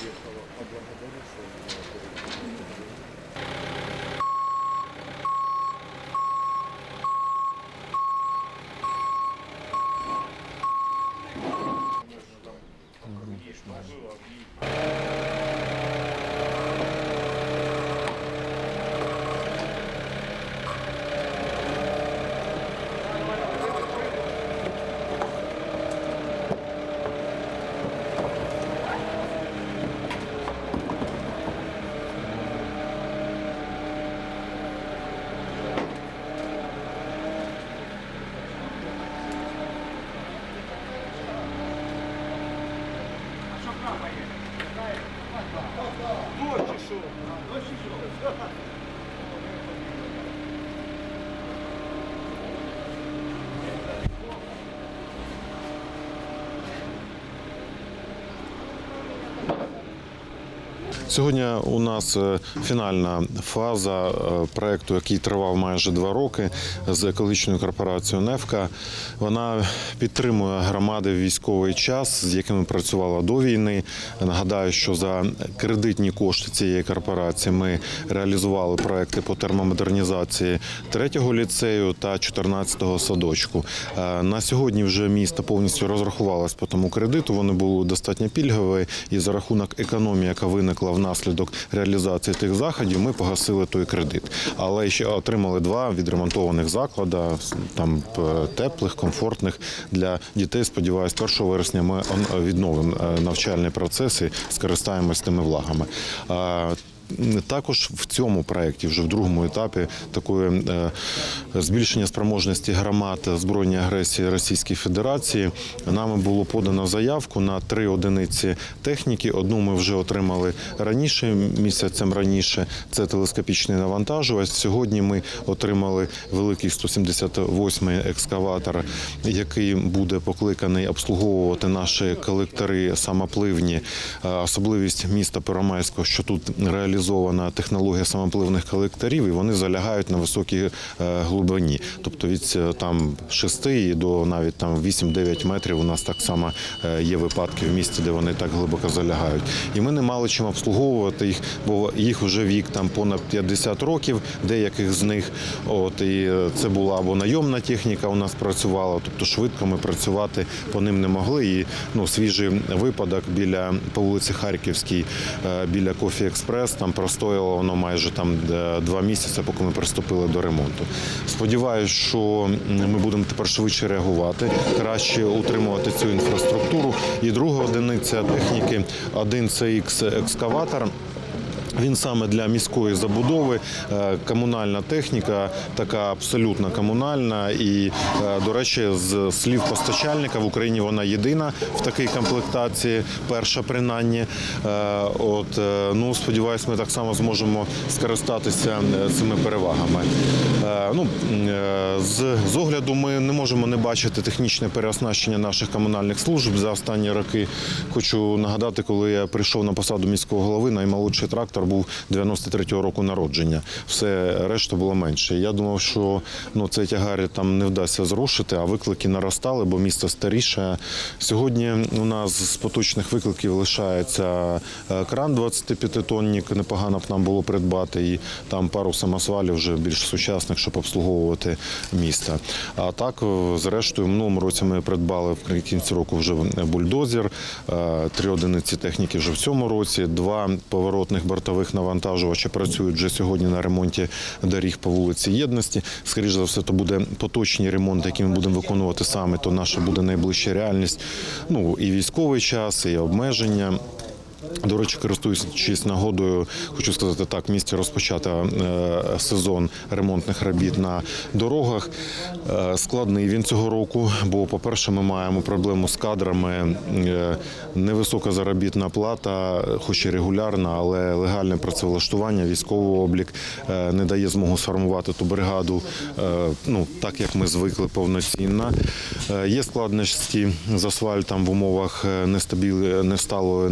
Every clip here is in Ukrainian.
приїхала, а благодарю, Сьогодні у нас е, фінальна фаза е, проекту, який тривав майже два роки з екологічною корпорацією «Нефка». Вона підтримує громади в військовий час, з якими працювала до війни. Нагадаю, що за кредитні кошти цієї корпорації ми реалізували проекти по термомодернізації третього ліцею та 14-го садочку. Е, На сьогодні вже місто повністю розрахувалось по тому кредиту. Вони були достатньо пільгові, і за рахунок економії, яка виникла внаслідок реалізації тих заходів, ми погасили той кредит. Але ще отримали два відремонтованих заклади, там е, теплих, комфортних для дітей. Сподіваюсь, 1 вересня ми відновимо навчальні процеси, скористаємось тими влагами. Також в цьому проєкті, вже в другому етапі, такої е, збільшення спроможності громад збройної агресії Російської Федерації, нами було подано заявку на три одиниці техніки. Одну ми вже отримали раніше, місяцем раніше. Це телескопічний навантажувач. Сьогодні ми отримали великий 178-й екскаватор, який буде покликаний обслуговувати наші колектори самопливні. Е, Особливість міста Первомайського, що тут реалізована технологія самопливних колекторів, і вони залягають на високій е, глибині. Тобто від е, там 6 до навіть там 8-9 метрів у нас так само е, є випадки в місті, де вони так глибоко залягають. І ми не мали чим обслуговувати їх, бо їх вже вік там понад 50 років, деяких з них. От і це була або найомна техніка у нас працювала, тобто швидко ми працювати по ним не могли. І ну, свіжий випадок біля по вулиці Харківській, біля Кофі Експрес, там простояло воно майже там е, два місяці, поки ми приступили до ремонту. Сподіваюсь, що ми будемо тепер швидше реагувати, краще утримувати цю інфраструктуру. І друга одиниця техніки, один CX екскаватор. Він саме для міської забудови, е, комунальна техніка, така абсолютно комунальна. І, е, до речі, з слів постачальника в Україні вона єдина в такій комплектації, перша принаймні. Е, От, ну, сподіваюсь, ми так само зможемо скористатися цими перевагами. Ну, з, з огляду ми не можемо не бачити технічне переоснащення наших комунальних служб за останні роки. Хочу нагадати, коли я прийшов на посаду міського голови, наймолодший трактор був 93-го року народження. Все решта було менше. Я думав, що ну, цей тягар там не вдасться зрушити, а виклики наростали, бо місто старіше. Сьогодні у нас з поточних викликів лишається е, кран 25-тонник, непогано б нам було придбати, і там пару самосвалів вже більш сучасних, щоб обслуговувати місто. А так, е, зрештою, в минулому році ми придбали в кінці року вже бульдозер, е, три одиниці техніки вже в цьому році, два поворотних бортових навантажувача працюють вже сьогодні на ремонті доріг по вулиці Єдності. Скоріше за все, то буде поточний ремонт, який ми будемо виконувати саме, то наша буде найближча реальність. Ну і військовий час, і обмеження. До речі, користуючись нагодою, хочу сказати так, в місті розпочати е, сезон ремонтних робіт на дорогах. Е, складний він цього року, бо, по-перше, ми маємо проблему з кадрами. Е, невисока заробітна плата, хоч і регулярна, але легальне працевлаштування, військовий облік не дає змогу сформувати ту бригаду, ну так як ми звикли повноцінно. Є складності з асфальтом в умовах е, нестабіль- несталого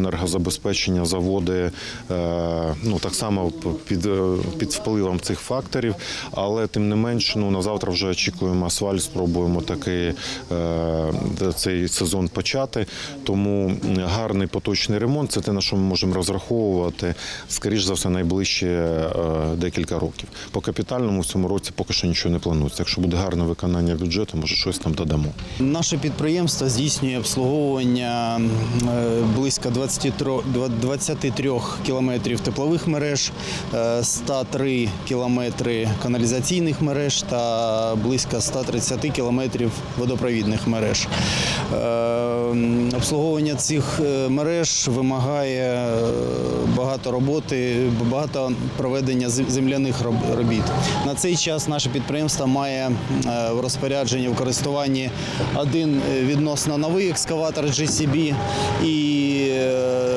енергозабезпечення заводи, е, ну так само під, е, під впливом цих факторів, але тим не менш, ну на завтра вже очікуємо асфальт, спробуємо таки е, цей сезон почати. Тому гарний поточний ремонт це те, на що ми можемо розраховувати, скоріш за все, найближчі декілька років. По капітальному в цьому році поки що нічого не планується. Якщо буде гарне виконання бюджету, може щось там додамо. Наше підприємство здійснює обслуговування близько 23, 23 кілометрів теплових мереж, е, 103 кілометри каналізаційних мереж та близько 130 кілометрів водопровідних мереж. Е, Обслуговування цих е, мереж вимагає е, багато роботи, багато проведення земляних робіт. На цей час наше підприємство має е, в розпорядженні в користуванні один е, відносно новий екскаватор GCB і е,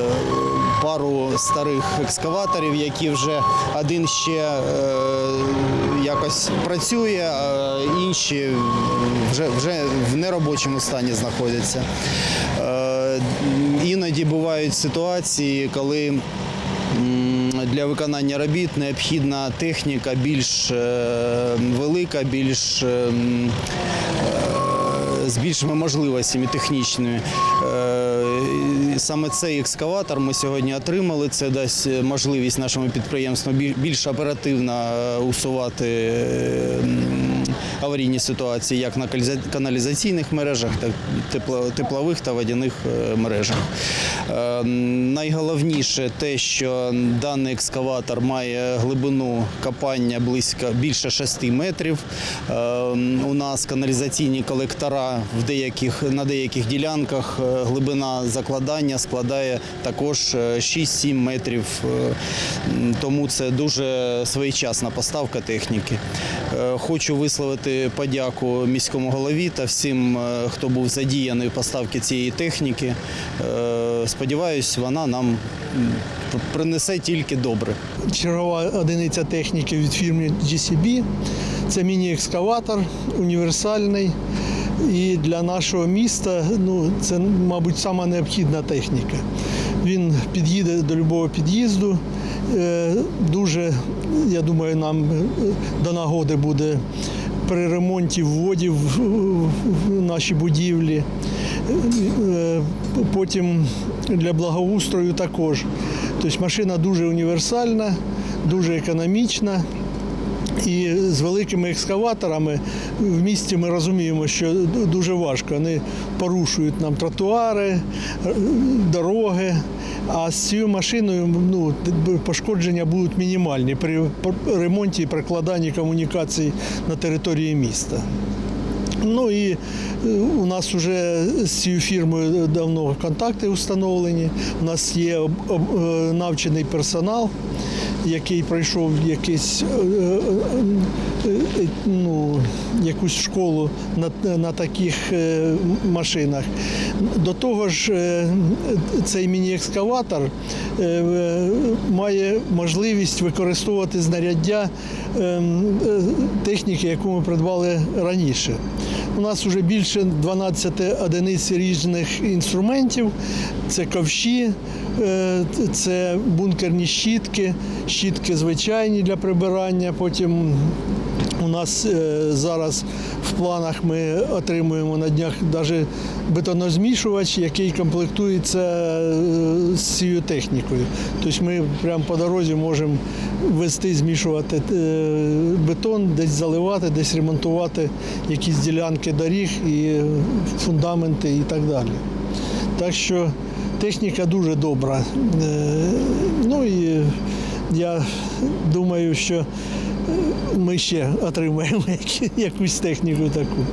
пару старих екскаваторів, які вже один ще е, якось працює, а інші вже, вже в неробочому стані знаходяться. Е, іноді бувають ситуації, коли для виконання робіт необхідна техніка більш е, велика, більш з більшими можливостями технічними. Е, Саме цей екскаватор ми сьогодні отримали. Це дасть можливість нашому підприємству більш оперативно е, усувати е, аварійні ситуації як на каналізаційних мережах, так і теплових та водяних е, мережах. Е, Найголовніше те, що даний екскаватор має глибину копання близько більше 6 метрів. Е, У нас каналізаційні колектора в деяких, на деяких ділянках глибина закладання складає також е, 6-7 метрів. Тому це дуже своєчасна поставка техніки. Хочу висловити подяку міському голові та всім, е, хто був задіяний в поставці цієї техніки. Е, Сподіваюсь, вона нам принесе тільки добре. чергова одиниця техніки від фірми GCB. Це міні-екскаватор, універсальний. І для нашого міста ну, це, мабуть, сама необхідна техніка. Він під'їде до будь-якого під'їзду. Е, Дуже, я думаю, нам до нагоди буде при ремонті вводів в наші будівлі. Е, Потім для благоустрою також. Тобто машина дуже універсальна, дуже економічна. І з великими екскаваторами в місті ми розуміємо, що дуже важко. Вони порушують нам тротуари, е, дороги. А з цією машиною ну, пошкодження будуть мінімальні при ремонті і прокладанні комунікацій на території міста. Ну і е, у нас вже з цією фірмою давно контакти встановлені. У нас є е, навчений персонал, який пройшов якийсь, е, е, е, ну, якусь школу на, на таких машинах. До того ж, цей міні-екскаватор має можливість використовувати знаряддя техніки, яку ми придбали раніше. У нас вже більше 12 одиниць різних інструментів. Це ковші, це бункерні щітки, щітки звичайні для прибирання. Потім у нас е, зараз в планах ми отримуємо на днях навіть бетонозмішувач, який комплектується е, з цією технікою. Тобто ми прямо по дорозі можемо вести, змішувати е, бетон, десь заливати, десь ремонтувати якісь ділянки доріг і е, фундаменти і так далі. Так що техніка дуже добра. Е, Ну і я думаю, що ми ще отримаємо якусь техніку таку.